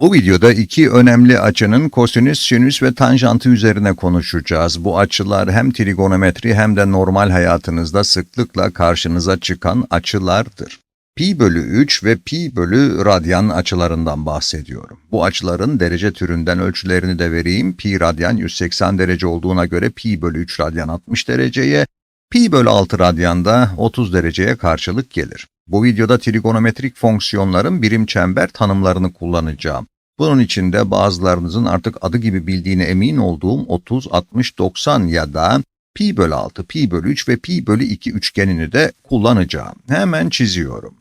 Bu videoda iki önemli açının kosinüs, sinüs ve tanjantı üzerine konuşacağız. Bu açılar hem trigonometri hem de normal hayatınızda sıklıkla karşınıza çıkan açılardır. Pi bölü 3 ve pi bölü radyan açılarından bahsediyorum. Bu açıların derece türünden ölçülerini de vereyim. Pi radyan 180 derece olduğuna göre pi bölü 3 radyan 60 dereceye, pi bölü 6 radyan da 30 dereceye karşılık gelir. Bu videoda trigonometrik fonksiyonların birim çember tanımlarını kullanacağım. Bunun için de bazılarınızın artık adı gibi bildiğine emin olduğum 30, 60, 90 ya da pi bölü 6, pi bölü 3 ve pi bölü 2 üçgenini de kullanacağım. Hemen çiziyorum.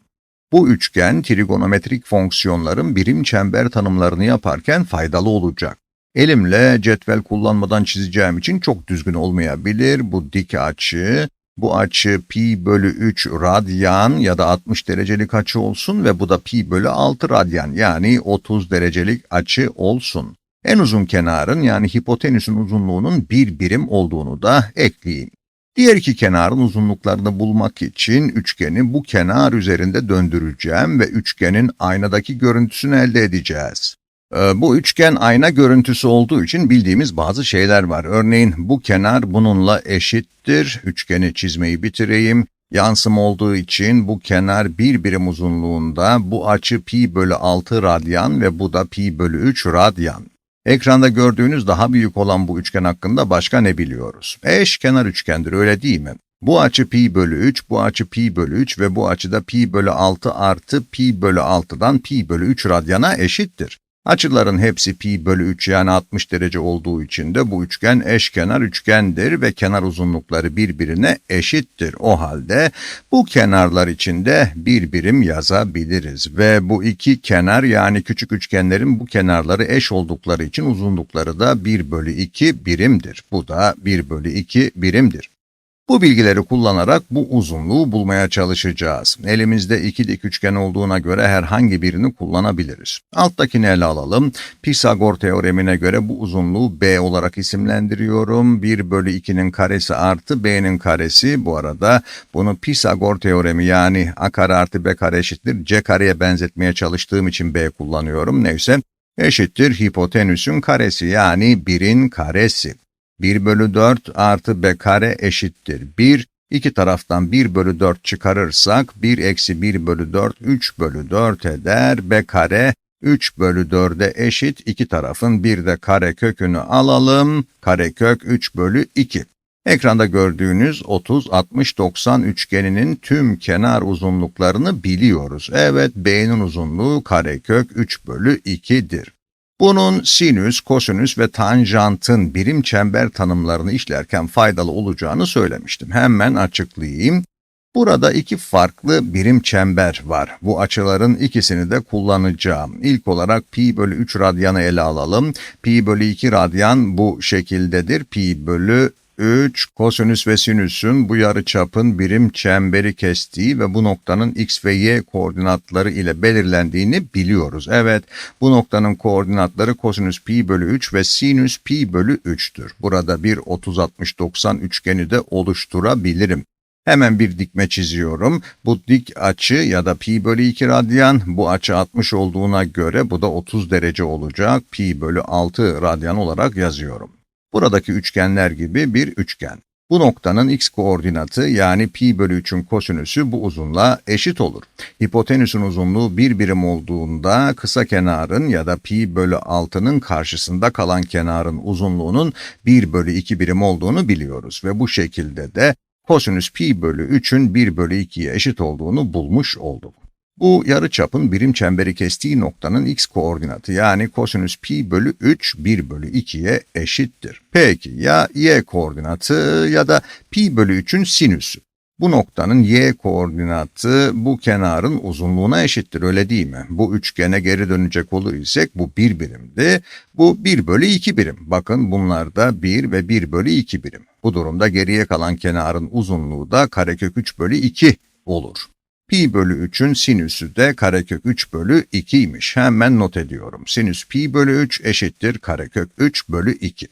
Bu üçgen trigonometrik fonksiyonların birim çember tanımlarını yaparken faydalı olacak. Elimle cetvel kullanmadan çizeceğim için çok düzgün olmayabilir. Bu dik açı, bu açı pi bölü 3 radyan ya da 60 derecelik açı olsun ve bu da pi bölü 6 radyan yani 30 derecelik açı olsun. En uzun kenarın yani hipotenüsün uzunluğunun bir birim olduğunu da ekleyeyim. Diğer iki kenarın uzunluklarını bulmak için üçgeni bu kenar üzerinde döndüreceğim ve üçgenin aynadaki görüntüsünü elde edeceğiz. Ee, Bu üçgen ayna görüntüsü olduğu için bildiğimiz bazı şeyler var. Örneğin bu kenar bununla eşittir. Üçgeni çizmeyi bitireyim. Yansım olduğu için bu kenar bir birim uzunluğunda, bu açı pi bölü 6 radyan ve bu da pi bölü 3 radyan. Ekranda gördüğünüz daha büyük olan bu üçgen hakkında başka ne biliyoruz? Eşkenar üçgendir öyle değil mi? Bu açı pi bölü 3, bu açı pi bölü 3 ve bu açı da pi bölü 6 artı pi bölü 6'dan pi bölü 3 radyana eşittir. Açıların hepsi pi bölü 3 yani 60 derece olduğu için de bu üçgen eşkenar üçgendir ve kenar uzunlukları birbirine eşittir. O halde bu kenarlar içinde bir birim yazabiliriz ve bu iki kenar yani küçük üçgenlerin bu kenarları eş oldukları için uzunlukları da 1 bölü 2 birimdir. Bu da 1 bölü 2 birimdir. Bu bilgileri kullanarak bu uzunluğu bulmaya çalışacağız. Elimizde iki dik üçgen olduğuna göre herhangi birini kullanabiliriz. Alttakini ele alalım. Pisagor teoremine göre bu uzunluğu b olarak isimlendiriyorum. 1 bölü 2'nin karesi artı b'nin karesi. Bu arada bunu Pisagor teoremi yani a kare artı b kare eşittir c kareye benzetmeye çalıştığım için b kullanıyorum. Neyse eşittir hipotenüsün karesi yani 1'in karesi. 1 bölü 4 artı b kare eşittir 1. İki taraftan 1 bölü 4 çıkarırsak 1 eksi 1 bölü 4 3 bölü 4 eder. b kare 3 bölü 4'e eşit. İki tarafın bir de kare kökünü alalım. Karekök 3 bölü 2. Ekranda gördüğünüz 30, 60, 90 üçgeninin tüm kenar uzunluklarını biliyoruz. Evet b'nin uzunluğu karekök 3 bölü 2'dir. Bunun sinüs, kosinüs ve tanjantın birim çember tanımlarını işlerken faydalı olacağını söylemiştim. Hemen açıklayayım. Burada iki farklı birim çember var. Bu açıların ikisini de kullanacağım. İlk olarak pi bölü 3 radyanı ele alalım. Pi bölü 2 radyan bu şekildedir. Pi bölü 3 kosinüs ve sinüsün bu yarıçapın birim çemberi kestiği ve bu noktanın x ve y koordinatları ile belirlendiğini biliyoruz. Evet bu noktanın koordinatları kosinüs pi bölü 3 ve sinüs pi bölü 3'tür. Burada bir 30-60-90 üçgeni de oluşturabilirim. Hemen bir dikme çiziyorum. Bu dik açı ya da pi bölü 2 radyan bu açı 60 olduğuna göre bu da 30 derece olacak. Pi bölü 6 radyan olarak yazıyorum. Buradaki üçgenler gibi bir üçgen. Bu noktanın x koordinatı yani pi bölü 3'ün kosinüsü bu uzunluğa eşit olur. Hipotenüsün uzunluğu bir birim olduğunda kısa kenarın ya da pi bölü 6'nın karşısında kalan kenarın uzunluğunun 1 bölü 2 birim olduğunu biliyoruz ve bu şekilde de kosinüs pi bölü 3'ün 1 bölü 2'ye eşit olduğunu bulmuş olduk. Bu yarıçapın birim çemberi kestiği noktanın x koordinatı yani kosinüs pi bölü 3 1 bölü 2'ye eşittir. Peki ya y koordinatı ya da pi bölü 3'ün sinüsü. Bu noktanın y koordinatı bu kenarın uzunluğuna eşittir öyle değil mi? Bu üçgene geri dönecek olur isek bu 1 birimdi. Bu 1 bölü 2 birim. Bakın bunlar da 1 ve 1 bölü 2 birim. Bu durumda geriye kalan kenarın uzunluğu da karekök 3 bölü 2 olur. Pi bölü 3'ün sinüsü de karekök 3 bölü 2'ymiş. Hemen not ediyorum. Sinüs pi bölü 3 eşittir karekök 3 bölü 2.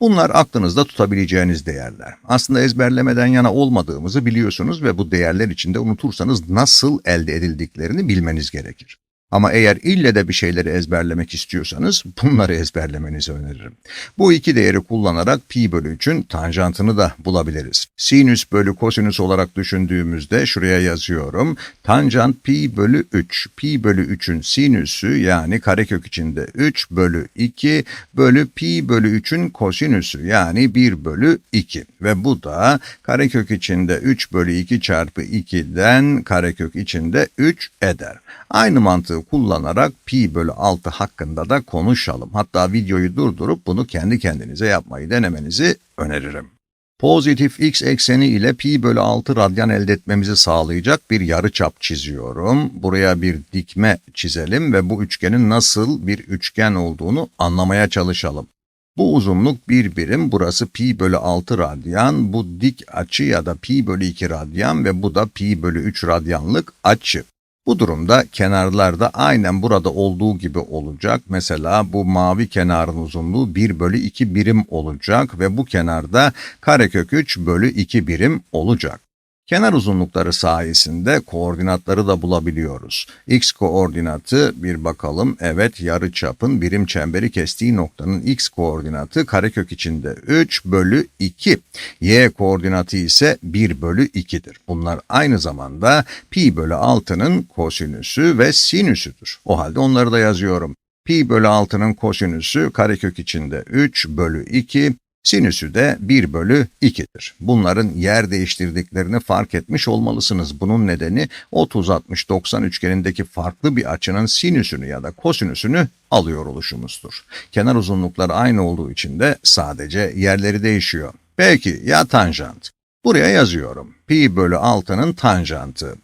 Bunlar aklınızda tutabileceğiniz değerler. Aslında ezberlemeden yana olmadığımızı biliyorsunuz ve bu değerler içinde unutursanız nasıl elde edildiklerini bilmeniz gerekir. Ama eğer ille de bir şeyleri ezberlemek istiyorsanız bunları ezberlemenizi öneririm. Bu iki değeri kullanarak pi bölü 3'ün tanjantını da bulabiliriz. Sinüs bölü kosinüs olarak düşündüğümüzde şuraya yazıyorum. Tanjant pi bölü 3. Pi bölü 3'ün sinüsü yani karekök içinde 3 bölü 2 bölü pi bölü 3'ün kosinüsü yani 1 bölü 2. Ve bu da karekök içinde 3 bölü 2 çarpı 2'den karekök içinde 3 eder. Aynı mantığı kullanarak pi bölü 6 hakkında da konuşalım. Hatta videoyu durdurup bunu kendi kendinize yapmayı denemenizi öneririm. Pozitif x ekseni ile pi bölü 6 radyan elde etmemizi sağlayacak bir yarıçap çiziyorum. Buraya bir dikme çizelim ve bu üçgenin nasıl bir üçgen olduğunu anlamaya çalışalım. Bu uzunluk bir birim, burası pi bölü 6 radyan, bu dik açı ya da pi bölü 2 radyan ve bu da pi bölü 3 radyanlık açı. Bu durumda kenarlar da aynen burada olduğu gibi olacak. Mesela bu mavi kenarın uzunluğu 1 bölü 2 birim olacak ve bu kenarda karekök 3 bölü 2 birim olacak. Kenar uzunlukları sayesinde koordinatları da bulabiliyoruz. X koordinatı bir bakalım. Evet yarı çapın birim çemberi kestiği noktanın x koordinatı karekök içinde 3 bölü 2. Y koordinatı ise 1 bölü 2'dir. Bunlar aynı zamanda pi bölü 6'nın kosinüsü ve sinüsüdür. O halde onları da yazıyorum. Pi bölü 6'nın kosinüsü karekök içinde 3 bölü 2, Sinüsü de 1 bölü 2'dir. Bunların yer değiştirdiklerini fark etmiş olmalısınız. Bunun nedeni 30-60-90 üçgenindeki farklı bir açının sinüsünü ya da kosinüsünü alıyor oluşumuzdur. Kenar uzunlukları aynı olduğu için de sadece yerleri değişiyor. Peki ya tanjant? Buraya yazıyorum. Pi bölü 6'nın tanjantı.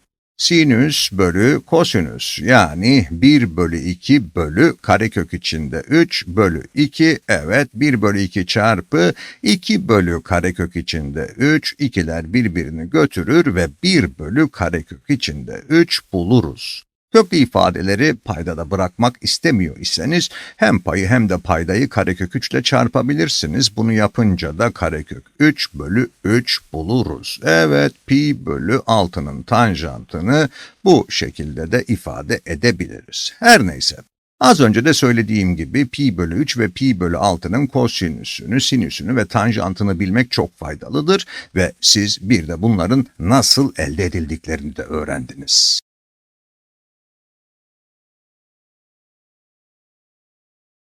Sinüs bölü kosinüs yani 1 bölü 2 bölü karekök içinde 3 bölü 2 evet 1 bölü 2 çarpı 2 bölü karekök içinde 3 ikiler birbirini götürür ve 1 bölü karekök içinde 3 buluruz. Köklü ifadeleri paydada bırakmak istemiyor iseniz hem payı hem de paydayı karekök 3 ile çarpabilirsiniz. Bunu yapınca da karekök 3 bölü 3 buluruz. Evet pi bölü 6'nın tanjantını bu şekilde de ifade edebiliriz. Her neyse. Az önce de söylediğim gibi pi bölü 3 ve pi bölü 6'nın kosinüsünü, sinüsünü ve tanjantını bilmek çok faydalıdır ve siz bir de bunların nasıl elde edildiklerini de öğrendiniz.